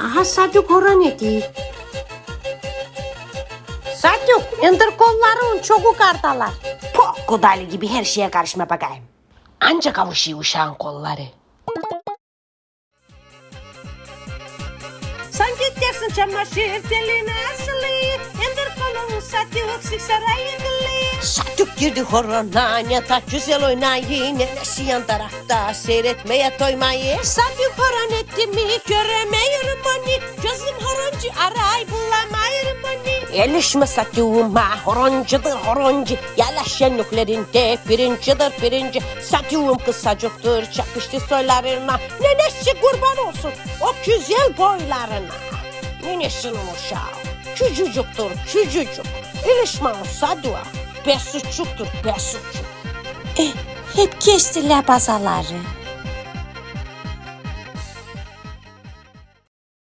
Aha Sadık horon eti. Sadık indir kollarını çok yukarıdalar. Pok kudaylı gibi her şeye karışma bakayım. Ancak kavuşuyor uşağın kolları. Sen git dersin çamaşır teline asılı. Siksaray yıkılı. Sadık girdi horona ne ta güzel oynayı ne neşi yan tarafta seyretmeye doymayı. Sadık horon etti mi göremiyorum onu gözüm horoncu aray bulamıyorum onu. Elişme Sadık'ıma horoncudur horoncu yalaş yenliklerinde birincidir birinci. Sadık'ım kısacıktır çakıştı soylarına ne neşi kurban olsun o güzel boylarına. Ninesinin uşağı küçücüktür küçücük. İlişme o Sadık'a. Besutçuktur, besutçuk. Hep kestiler bazaları.